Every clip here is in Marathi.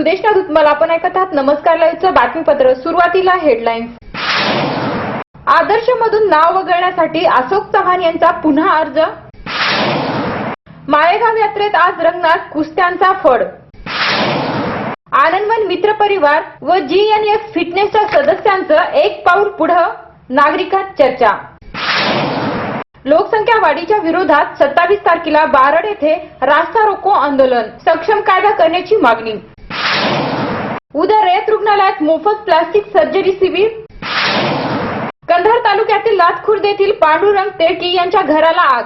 सुदेश मी सुदेश आपण ऐकत आहात नमस्कार लाईव्हचं बातमीपत्र. सुरुवातीला हेडलाईन्स आदर्श मधून नाव वगळण्यासाठी अशोक चव्हाण यांचा पुन्हा अर्ज. माळेगाव यात्रेत आज रंगणार कुस्त्यांचा फड. आनंदवन मित्र परिवार व जी एन एफ फिटनेसच्या सदस्यांचं एक पाऊल पुढं. नागरिकात चर्चा. लोकसंख्या वाढीच्या विरोधात सत्तावीस तारखेला बारड येथे रास्ता रोको आंदोलन. सक्षम कायदा करण्याची मागणी. उद्या रयत रुग्णालयात मोफत प्लास्टिक सर्जरी शिबिर. कंधार तालुक्यातील लातखुर्द येथील पांडुरंग तेळकी यांच्या घराला आग.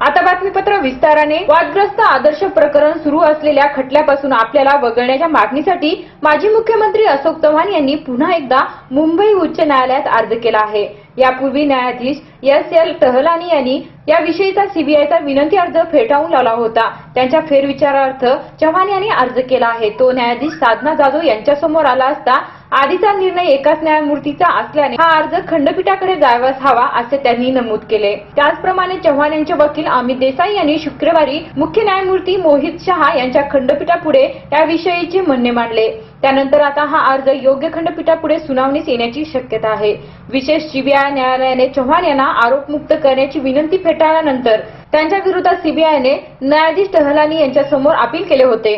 आता बातमीपत्र विस्ताराने. वादग्रस्त आदर्श प्रकरण सुरू असलेल्या खटल्यापासून आपल्याला वगळण्याच्या मागणीसाठी माजी मुख्यमंत्री अशोक चव्हाण यांनी पुन्हा एकदा मुंबई उच्च न्यायालयात अर्ज केला आहे. यापूर्वी न्यायाधीश एस एल टहलानी यांनी याविषयीचा सीबीआयचा विनंती अर्ज फेटाळून लावला होता. त्यांच्या फेरविचारार्थ चव्हाण यांनी अर्ज केला आहे. तो न्यायाधीश साधना जाधव यांच्यासमोर आला असता आधीचा निर्णय एकाच न्यायमूर्तीचा असल्याने हा अर्ज खंडपीठाकडे जायवास हवा असे त्यांनी नमूद केले. त्याचप्रमाणे चव्हाण यांचे वकील अमित देसाई यांनी शुक्रवारी मुख्य न्यायमूर्ती मोहित शहा यांच्या खंडपीठापुढे याविषयीचे म्हणणे मांडले. त्यानंतर आता हा अर्ज योग्य खंडपीठापुढे सुनावणीस येण्याची शक्यता आहे. विशेष सीबीआय न्यायालयाने चव्हाण यांना आरोपमुक्त करण्याची विनंती फेटाळल्यानंतर त्यांच्या विरोधात सीबीआयने न्यायाधीश टहलानी यांच्या समोर अपील केले होते.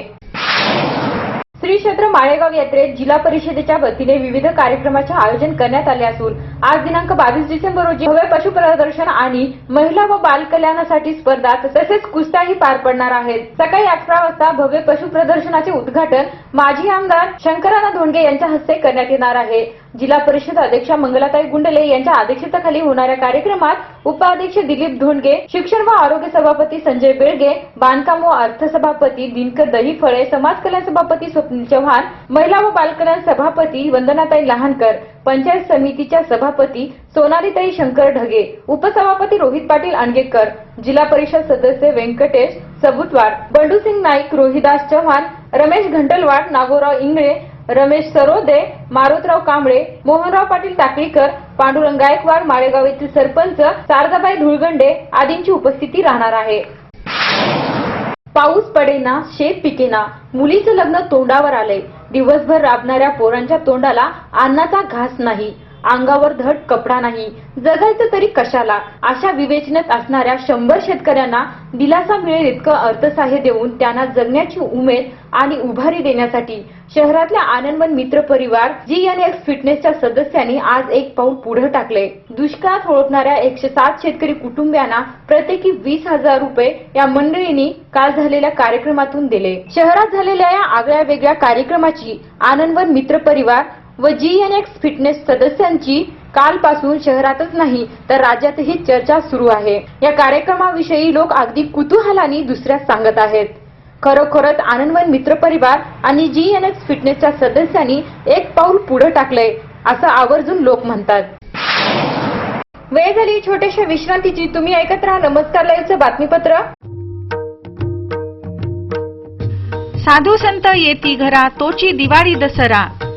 श्री क्षेत्र माळेगाव यात्रेत जिल्हा परिषदेच्या वतीने विविध कार्यक्रमाचे आयोजन करण्यात आले असून आज दिनांक बावीस डिसेंबर रोजी भव्य पशु प्रदर्शन आणि महिला व बाल कल्याणासाठी स्पर्धा तसेच कुस्त्याही पार पडणार आहेत. सकाळी अकरा वाजता भव्य पशु प्रदर्शनाचे उद्घाटन माजी आमदार शंकराना धोंडगे यांच्या हस्ते करण्यात येणार आहे. जिल्हा परिषद अध्यक्षा मंगलाताई गुंडले यांच्या अध्यक्षतेखाली होणाऱ्या कार्यक्रमात उपाध्यक्ष दिलीप धोंडगे शिक्षण व आरोग्य सभापती संजय बेळगे बांधकाम व अर्थ सभापती दिनकर दहीफळे समाज कल्याण सभापती स्वप्नील चव्हाण महिला व बालकल्याण सभापती वंदनाताई लहानकर पंचायत समितीच्या सभापती सोनालीताई शंकर ढगे उपसभापती रोहित पाटील आणगेकर जिल्हा परिषद सदस्य व्यंकटेश सबुतवार बंडूसिंग नाईक रोहिदास चव्हाण रमेश घंटलवाड नागोराव इंगळे रमेश सरोदे मारुतराव कांबळे मोहनराव पाटील टाकळीकर पांडुरंग गायकवाड माळेगाव येथील सरपंच शारदाबाई धुळगंडे आदींची उपस्थिती राहणार आहे. पाऊस पडेना शेत पिकेना मुलीचं लग्न तोंडावर आलंय. दिवसभर राबणाऱ्या पोरांच्या तोंडाला अन्नाचा घास नाही. अंगावर धड कपडा नाही. जगायचं तरी कशाला? अशा विवेचनेत असणाऱ्या शंभर शेतकऱ्यांना दिलासा मिळेल इतकं अर्थसहाय्य देऊन त्यांना जगण्याची उमेद आणि उभारी देण्यासाठी. शहरातल्या आनंदवन मित्र परिवार जी एन एक्स फिटनेसच्या सदस्यांनी आज एक पाऊल पुढे टाकले दुष्काळात ओळखणाऱ्या एकशे सात शेतकरी कुटुंबियांना प्रत्येकी वीस हजार रुपये या मंडळींनी काल झालेल्या कार्यक्रमातून दिले. शहरात झालेल्या या आगळ्या वेगळ्या कार्यक्रमाची आनंदवन मित्र परिवार व जी एन एक्स फिटनेस सदस्यांची कालपासून शहरातच नाही तर राज्यातही चर्चा सुरू आहे. या कार्यक्रमाविषयी लोक अगदी कुतूहलाने दुसऱ्या सांगत आहेत. खरोखरच आनंदवन मित्र परिवार आणि जी एन एक्स फिटनेसच्या सदस्यांनी एक पाऊल पुढे टाकलंय असं आवर्जून लोक म्हणतात. वेळ झाली छोट्याशा विश्रांतीची. तुम्ही ऐकत राहा नमस्कार लाईव्हचं बातमीपत्र. साधू संत येती घरा तोची दिवाळी दसरा.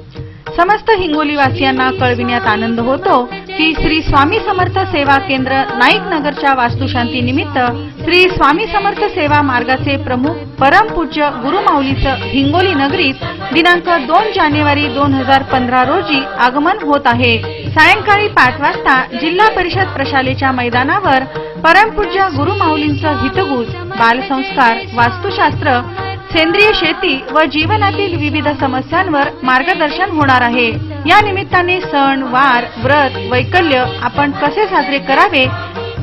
समस्त हिंगोलीवासियांना कळविण्यात आनंद होतो की श्री स्वामी समर्थ सेवा केंद्र नाईक नगरच्या वास्तुशांती निमित्त श्री स्वामी समर्थ सेवा मार्गाचे प्रमुख परमपूज्य गुरुमाऊलीचं हिंगोली नगरीत दिनांक दोन जानेवारी दोन हजार पंधरा रोजी आगमन होत आहे. सायंकाळी पाच वाजता जिल्हा परिषद प्रशालेच्या मैदानावर परमपूज्य गुरुमाऊलींचं हितगुज बालसंस्कार वास्तुशास्त्र सेंद्रिय शेती व जीवनातील विविध समस्यांवर मार्गदर्शन होणार आहे. या निमित्ताने सण वार व्रत वैकल्य आपण कसे साजरे करावे?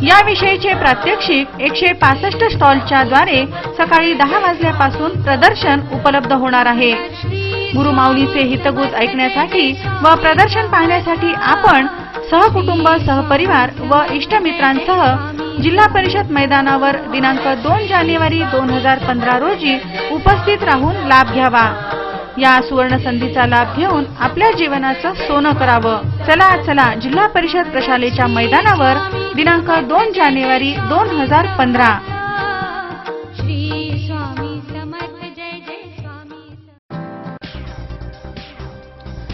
याविषयीचे प्रात्यक्षिक एकशे पासष्ट स्टॉलच्या द्वारे सकाळी दहा वाजल्यापासून प्रदर्शन उपलब्ध होणार आहे. गुरुमाऊलीचे हितगुज ऐकण्यासाठी व प्रदर्शन पाहण्यासाठी आपण सहकुटुंब सहपरिवार व इष्टमित्रांसह जिल्हा परिषद मैदानावर दिनांक दोन जानेवारी दोन हजार पंधरा रोजी उपस्थित राहून लाभ घ्यावा. या सुवर्ण संधीचा लाभ घेऊन आपल्या जीवनाचं सोनं करावं. चला चला जिल्हा परिषद प्रशालेच्या मैदानावर दिनांक दोन जानेवारी दोन हजार पंधरा.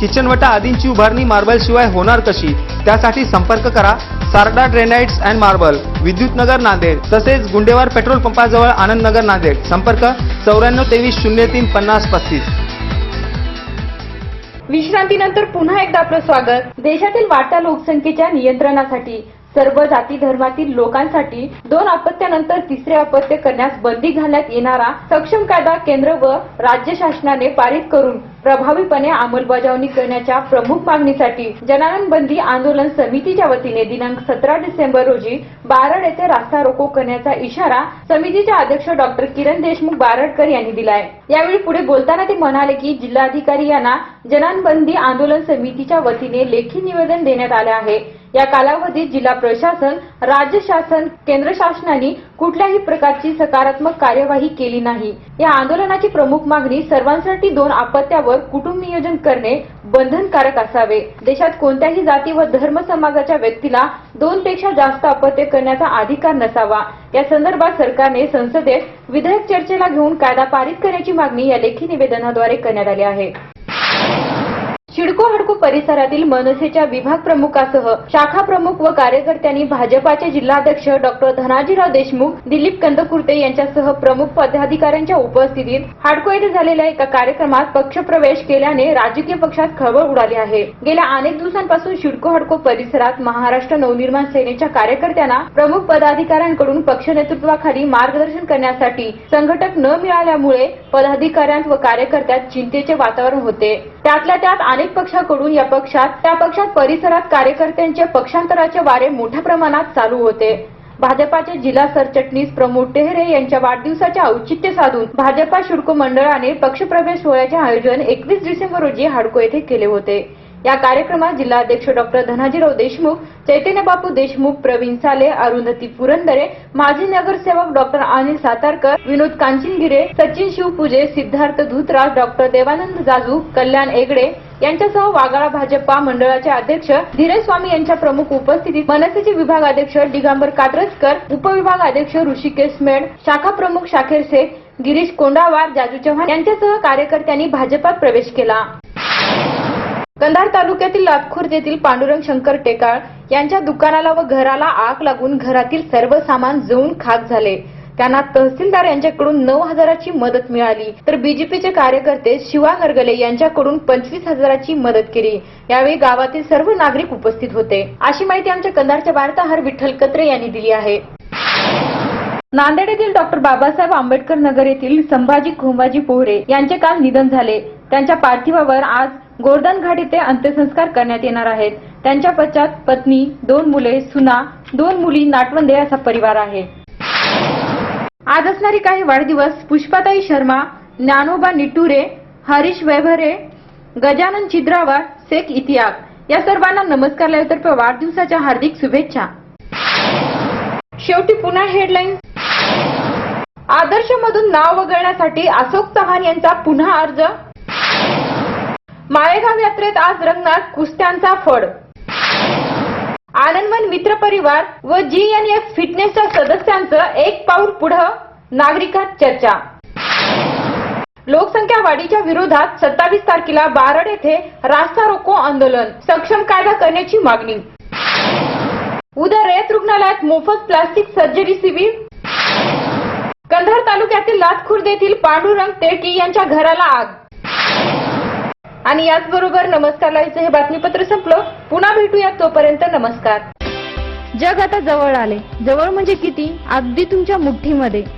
किचनवटा आदींची उभारणी मार्बल शिवाय होणार कशी? त्यासाठी संपर्क करा. Sarda granites and marble Vidyutnagar Nanded तसेच गुंडेवार पेट्रोल पंपाजवळ आनंदनगर नांदेड. संपर्क चौऱ्याण्णव तेवीस शून्य तीन पन्नास पस्तीस. विश्रांतीनंतर पुन्हा एकदा आपलं स्वागत. देशातील वाढत्या लोकसंख्येच्या नियंत्रणासाठी सर्व जाती धर्मातील लोकांसाठी दोन अपत्यानंतर तिसरे अपत्य करण्यास बंदी घालण्यात येणारा सक्षम कायदा केंद्र व राज्य शासनाने पारित करून प्रभावीपणे अंमलबजावणी करण्याच्या प्रमुख मागणीसाठी जनानन बंदी आंदोलन समितीच्या वतीने दिनांक सतरा डिसेंबर रोजी बारड येथे रास्ता रोको करण्याचा इशारा समितीचे अध्यक्ष डॉक्टर किरण देशमुख बारडकर यांनी दिलाय. यावेळी पुढे बोलताना ते म्हणाले की जिल्हाधिकारी यांना जनानबंदी आंदोलन समितीच्या वतीने लेखी निवेदन देण्यात आले आहे. या कालावधीत जिल्हा प्रशासन राज्य शासन केंद्र शासनाने कुठल्याही प्रकारची सकारात्मक कार्यवाही केली नाही. या आंदोलनाची प्रमुख मागणी सर्वांसाठी दोन आपत्त्यावर कुटुंब नियोजन करणे बंधनकारक असावे. देशात कोणत्याही जाती व धर्म समाजाच्या व्यक्तीला दोन पेक्षा जास्त अपत्य करण्याचा अधिकार नसावा. या संदर्भात सरकारने संसदेत विधेयक चर्चेला घेऊन कायदा पारित करण्याची मागणी या लेखी निवेदनाद्वारे करण्यात आली आहे. शिडको हडको परिसरातील मनसेच्या विभाग प्रमुखासह शाखा प्रमुख व कार्यकर्त्यांनी भाजपाचे जिल्हाध्यक्ष डॉक्टर धनाजीराव देशमुख दिलीप कंदकुर्ते यांच्यासह प्रमुख पदाधिकाऱ्यांच्या उपस्थितीत हाडको येथे झालेल्या एका कार्यक्रमात पक्षप्रवेश केल्याने राजकीय पक्षात खळबळ उडाली आहे. गेल्या अनेक दिवसांपासून शिडको हडको परिसरात महाराष्ट्र नवनिर्माण सेनेच्या कार्यकर्त्यांना प्रमुख पदाधिकाऱ्यांकडून पक्ष नेतृत्वाखाली मार्गदर्शन करण्यासाठी संघटक न मिळाल्यामुळे पदाधिकाऱ्यांत व कार्यकर्त्यात चिंतेचे वातावरण होते. त्यातल्या त्यात अनेक पक्षाकडून या पक्षात त्या पक्षात परिसरात कार्यकर्त्यांचे पक्षांतराचे वारे मोठ्या प्रमाणात चालू होते. भाजपाचे जिल्हा सरचिटणीस प्रमोद टेहरे यांच्या वाढदिवसाचे औचित्य साधून भाजपा शुल्क मंडळाने पक्षप्रवेश सोहळ्याचे आयोजन एकवीस डिसेंबर रोजी हाडको येथे केले होते. या कार्यक्रमात जिल्हाध्यक्ष डॉक्टर धनाजीराव देशमुख चैतन्यबापू देशमुख प्रवीण साले अरुंधती पुरंदरे माजी नगरसेवक डॉक्टर अनिल सातारकर विनोद कांचिनगिरे सचिन शिवपूजे सिद्धार्थ धुतराज डॉक्टर देवानंद जाजू कल्याण एगडे यांच्यासह वागाळा भाजपा मंडळाचे अध्यक्ष धीरज स्वामी यांच्या प्रमुख उपस्थितीत मनसेचे विभाग अध्यक्ष दिगंबर कात्रजकर उपविभाग अध्यक्ष ऋषिकेश मेड शाखा प्रमुख शाखेर शेख गिरीश कोंडावार जाजू चव्हाण यांच्यासह कार्यकर्त्यांनी भाजपात प्रवेश केला. कंधार तालुक्यातील लातखुर्द येथील पांडुरंग शंकर टेकाळ यांच्या दुकानाला व घराला आग लागून घरातील सर्व सामान जळून खाक झाले. त्यांना तहसीलदार यांच्याकडून नऊ हजाराची मदत मिळाली. तर बीजेपीचे कार्यकर्ते शिवा हरगले यांच्याकडून पंचवीस हजाराची मदत केली. यावेळी गावातील सर्व नागरिक उपस्थित होते. अशी माहिती आमच्या कंधारच्या वार्ताहर विठ्ठल कत्रे यांनी दिली आहे. नांदेड येथील डॉक्टर बाबासाहेब आंबेडकर नगर येथील संभाजी खोंबाजी पोहरे यांचे काल निधन झाले. त्यांच्या पार्थिवावर आज गोर्धन घाट येथे अंत्यसंस्कार करण्यात येणार आहेत. त्यांच्या पश्चात पत्नी दोन मुले सुना दोन मुली नाटवंदे असा परिवार आहे. आज असणारी काही वाढदिवस पुष्पाताई शर्मा ज्ञानोबा निटुरे हरीश वैभरे गजानन चिद्रावार शेख इतिहास या सर्वांना नमस्कार लाईव्हतर्फे वाढदिवसाच्या हार्दिक शुभेच्छा. शेवटी पुन्हा हेडलाईन आदर्श मधून नाव वगळण्यासाठी अशोक चव्हाण यांचा पुन्हा अर्ज. माळेगाव यात्रेत आज रंगणार कुस्त्यांचा फड. आनंदवन मित्र परिवार व जी एन एफ फिटनेसच्या सदस्यांचं एक पाऊल पुढं. नागरिकात चर्चा. लोकसंख्या वाढीच्या विरोधात सत्तावीस तारखेला बारड येथे रास्ता रोको आंदोलन सक्षम कायदा करण्याची मागणी. उद्या रयत रुग्णालयात मोफत प्लास्टिक सर्जरी शिबिर. कंधार तालुक्यातील लातखुर्द येथील पांडुरंग तेळकी यांच्या घराला आग. आणि याचबरोबर नमस्कार लाईचं हे बातमीपत्र संपलं. पुन्हा भेटूया तोपर्यंत नमस्कार. जग आता जवळ आले. जवळ म्हणजे किती? अगदी तुमच्या मुठ्ठीमध्ये